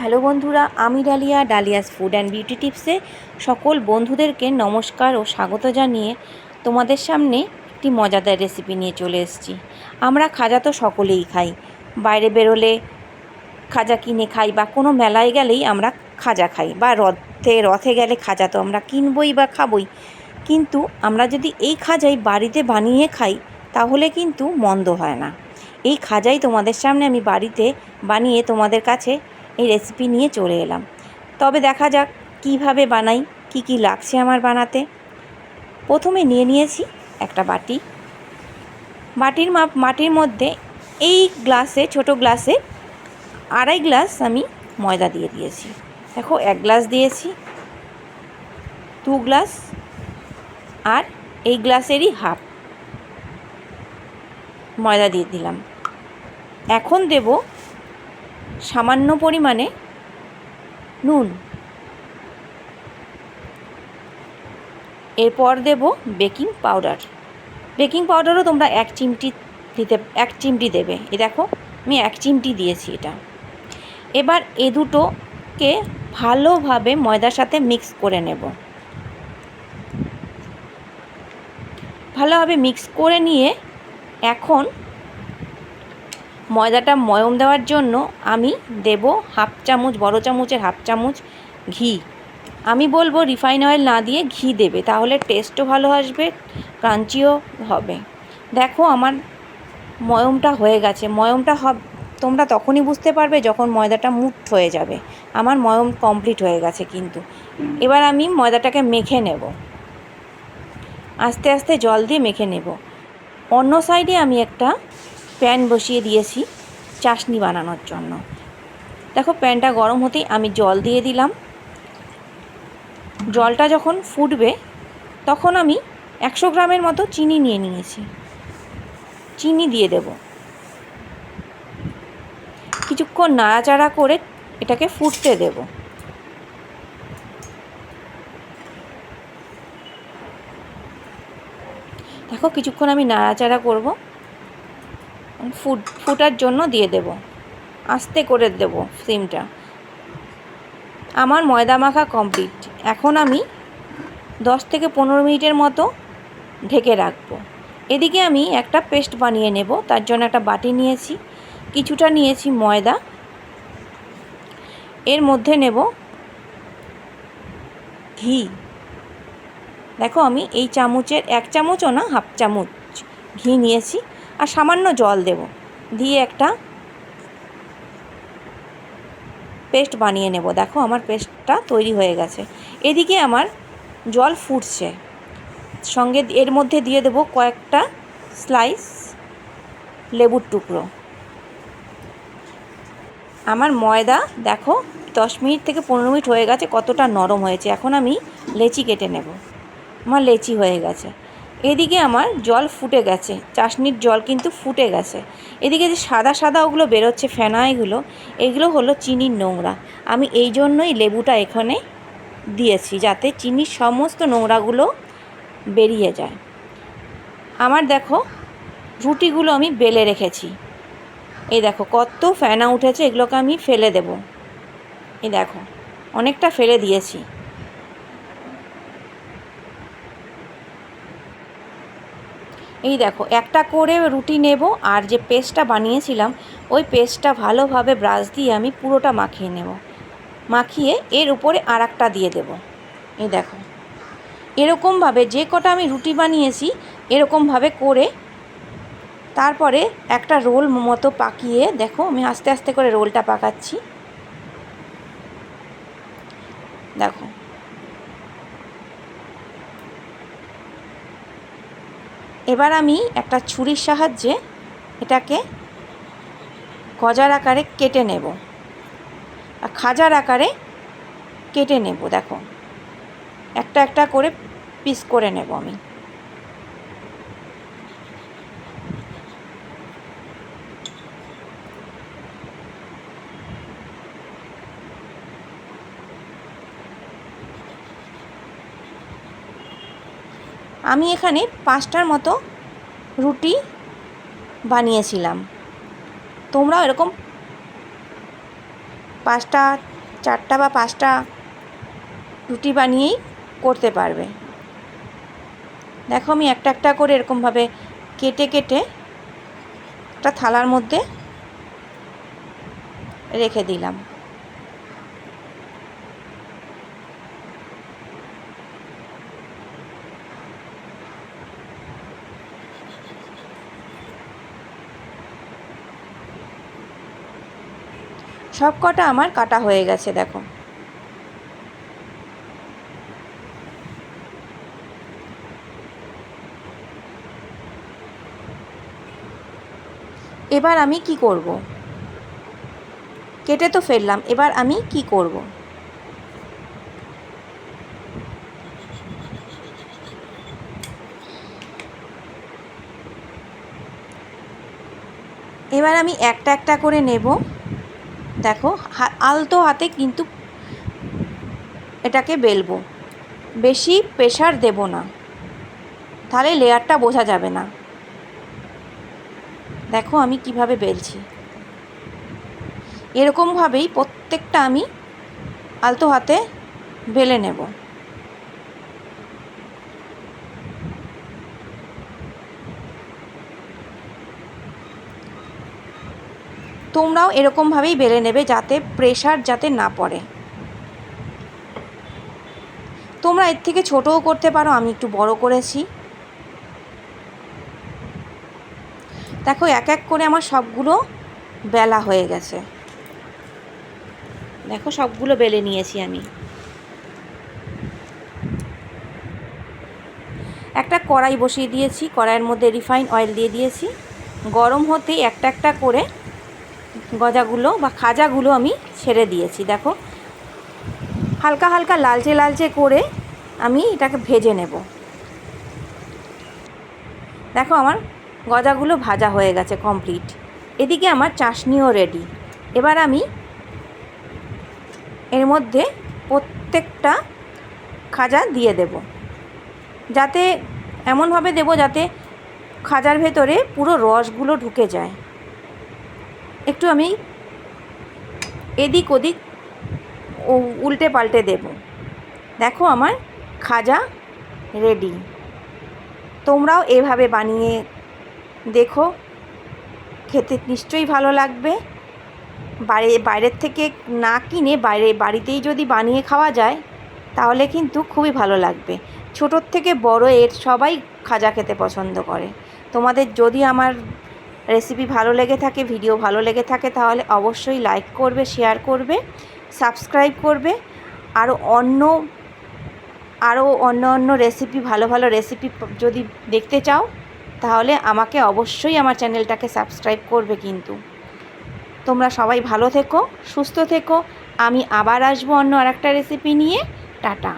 Hello বন্ধুরা, আমি Dalia, Dalia's food and beauty টিপসে সকল বন্ধুদেরকে নমস্কার ও স্বাগত জানিয়ে তোমাদের সামনে একটি মজাদার রেসিপি নিয়ে চলে এসেছি। আমরা খাজা তো সকলেই খাই। বাইরে বেরোলে খাজা কিনে খাই বা কোনো মেলায় গেলেই আমরা খাজা খাই বা রথে রথে গেলে খাজা তো আমরা কিনবই বা খাবই। কিন্তু আমরা যদি এই খাজাই বাড়িতে বানিয়ে খাই, তাহলে কিন্তু মন্দ হয় না। এই খাজাই তোমাদের সামনে আমি বাড়িতে বানিয়ে তোমাদের কাছে এই রেসিপি নিয়ে চলে এলাম। তবে দেখা যাক কীভাবে বানাই, কি কি লাগছে আমার বানাতে। প্রথমে নিয়ে নিয়েছি একটা বাটি। বাটির মাপ, মাটির মধ্যে এই গ্লাসে, ছোট গ্লাসে আড়াই গ্লাস আমি ময়দা দিয়ে দিয়েছি। দেখো, এক গ্লাস দিয়েছি, দু গ্লাস আর এই গ্লাসেরই হাফ ময়দা দিয়ে দিলাম। এখন দেব সামান্য পরিমাণে নুন। এরপর দেব বেকিং পাউডার। বেকিং পাউডারও তোমরা এক চিমটি দিতে, এক চিমটি দেবে। এ দেখো, আমি এক চিমটি দিয়েছি এটা। এবার এ দুটোকে ভালোভাবে ময়দার সাথে মিক্স করে নেব। ভালোভাবে মিক্স করে নিয়ে এখন ময়দাটা ময়ম দেওয়ার জন্য আমি দেব হাফ চামচ, বড় চামচের হাফ চামচ ঘি। আমি বলব রিফাইন অয়েল না দিয়ে ঘি দেবে, তাহলে টেস্টও ভালো আসবে, ক্রাঞ্চিও হবে। দেখো আমার ময়মটা হয়ে গেছে। ময়মটা হব, তোমরা তখনই বুঝতে পারবে যখন ময়দাটা মুঠ হয়ে যাবে। আমার ময়ম কমপ্লিট হয়ে গেছে কিন্তু। এবার আমি ময়দাটাকে মেখে নেব। আস্তে আস্তে জল দিয়ে মেখে নেব। অন্য সাইডে আমি একটা প্যান বসিয়ে দিয়েছি চাশনি বানানোর জন্য। দেখো প্যানটা গরম হতেই আমি জল দিয়ে দিলাম। জলটা যখন ফুটবে, তখন আমি একশো গ্রামের মতো চিনি নিয়ে নিয়েছি। চিনি দিয়ে দেব। কিছুক্ষণ নাড়াচাড়া করে এটাকে ফুটতে দেব। দেখো কিছুক্ষণ আমি নাড়াচাড়া করব। ফুট, ফুটার জন্য দিয়ে দেব। আস্তে করে দেব সিমটা। আমার ময়দা মাখা কমপ্লিট। এখন আমি দশ থেকে পনেরো মিনিটের মতো ঢেকে রাখব। এদিকে আমি একটা পেস্ট বানিয়ে নেব। তার জন্য একটা বাটি নিয়েছি। কিছুটা নিয়েছি ময়দা। এর মধ্যে নেব ঘি। দেখো আমি এই চামচের এক চামচও না, হাফ চামচ ঘি নিয়েছি। আর সামান্য জল দেব। দিয়ে একটা পেস্ট বানিয়ে নেব। দেখো আমার পেস্টটা তৈরি হয়ে গেছে। এদিকে আমার জল ফুটছে। সঙ্গে এর মধ্যে দিয়ে দেব কয়েকটা স্লাইস লেবুর টুকরো। আমার ময়দা দেখো দশ মিনিট থেকে পনেরো মিনিট হয়ে গেছে, কতটা নরম হয়েছে। এখন আমি লেচি কেটে নেব। আমার লেচি হয়ে গেছে। এদিকে আমার জল ফুটে গেছে। চাশনির জল কিন্তু ফুটে গেছে। এদিকে যে সাদা সাদা ওগুলো বেরোচ্ছে ফেনাইগুলো, এগুলো হলো চিনির নোংরা। আমি এই জন্যই লেবুটা এখানে দিয়েছি, যাতে চিনির সমস্ত নোংরাগুলো বেরিয়ে যায়। আমার দেখো, রুটিগুলো আমি বেলে রেখেছি। এই দেখো, কত ফেনা উঠেছে, এগুলোকে আমি ফেলে দেব। এই দেখো, অনেকটা ফেলে দিয়েছি। এই দেখো, একটা করে রুটি নেব আর যে পেস্টটা বানিয়েছিলাম, ওই পেস্টটা ভালোভাবে ব্রাশ দিয়ে আমি পুরোটা মাখিয়ে নেব। মাখিয়ে এর উপরে আর একটা দিয়ে দেব। এই দেখো, এরকমভাবে যে কটা আমি রুটি বানিয়েছি, এরকমভাবে করে তারপরে একটা রোল মতো পাকিয়ে, দেখো আমি আস্তে আস্তে করে রোলটা পাকাচ্ছি দেখো এবার আমি একটা ছুরির সাহায্যে এটাকে গজার আকারে কেটে নেব। আর খাজার আকারে কেটে নেব, দেখো। একটা একটা করে পিস করে নেব আমি। আমি এখানে পাঁচটার মতো রুটি বানিয়েছিলাম। তোমরাও এরকম পাঁচটা, চারটা বা পাঁচটা রুটি বানিয়েই করতে পারবে। দেখো আমি একটা একটা করে এরকমভাবে কেটে কেটে একটা থালার মধ্যে রেখে দিলাম। সব কটা আমার কাটা হয়ে গেছে, দেখো। এবার আমি কি করব? কেটে তো ফেললাম, এবার আমি কি করব? এবার আমি একটা একটা করে নেব। দেখো আলতো হাতে কিন্তু এটাকে বেলবো। বেশি প্রেশার দেব না। তাহলে লেয়ারটা বোঝা যাবে না। দেখো আমি কীভাবে বেলছি। এরকমভাবেই প্রত্যেকটা আমি আলতো হাতে বেলে নেব। তোমরাও এরকমভাবেই বেলে নেবে যাতে প্রেশার যাতে না পড়ে। তোমরা এর থেকে ছোটও করতে পারো, আমি একটু বড় করেছি। দেখো, এক এক করে আমার সবগুলো বেলা হয়ে গেছে। দেখো, সবগুলো বেলে নিয়েছি আমি। একটা কড়াই বসিয়ে দিয়েছি, কড়াইয়ের মধ্যে রিফাইন অয়েল দিয়ে দিয়েছি। গরম হতেই একটা একটা করে গজাগুলো বা খাজাগুলো আমি ছেড়ে দিয়েছি, দেখো। হালকা হালকা লালচে লালচে করে আমি এটাকে ভেজে নেব। দেখো আমার গজাগুলো ভাজা হয়ে গেছে কমপ্লিট এদিকে আমার চাশনিও রেডি এবার আমি এর মধ্যে প্রত্যেকটা খাজা দিয়ে দেব। যাতে এমনভাবে দেব যাতে খাজার ভেতরে পুরো রসগুলো ঢুকে যায়। একটু আমি এদিক ওদিক উল্টে পাল্টে দেব। দেখো আমার খাজা রেডি তোমরাও এভাবে বানিয়ে দেখো। খেতে নিশ্চয়ই ভালো লাগবে। বাইরে বাইরের থেকে না কিনে বাইরে, বাড়িতেই যদি বানিয়ে খাওয়া যায়, তাহলে কিন্তু খুবই ভালো লাগবে। ছোটোর থেকে বড় এর সবাই খাজা খেতে পছন্দ করে। তোমাদের যদি আমার রেসিপি ভালো লেগে থাকে ভিডিও ভালো লেগে থাকে, তাহলে অবশ্যই লাইক করবে শেয়ার করবে সাবস্ক্রাইব করবে আরও অন্য আরও অন্য অন্য রেসিপি ভালো ভালো রেসিপি যদি দেখতে চাও, তাহলে আমাকে অবশ্যই আমার চ্যানেলটাকে সাবস্ক্রাইব করবে কিন্তু। তোমরা সবাই ভালো থেকো, সুস্থ থেকো, আমি আবার আসব অন্য আরেকটা রেসিপি নিয়ে, টাটা।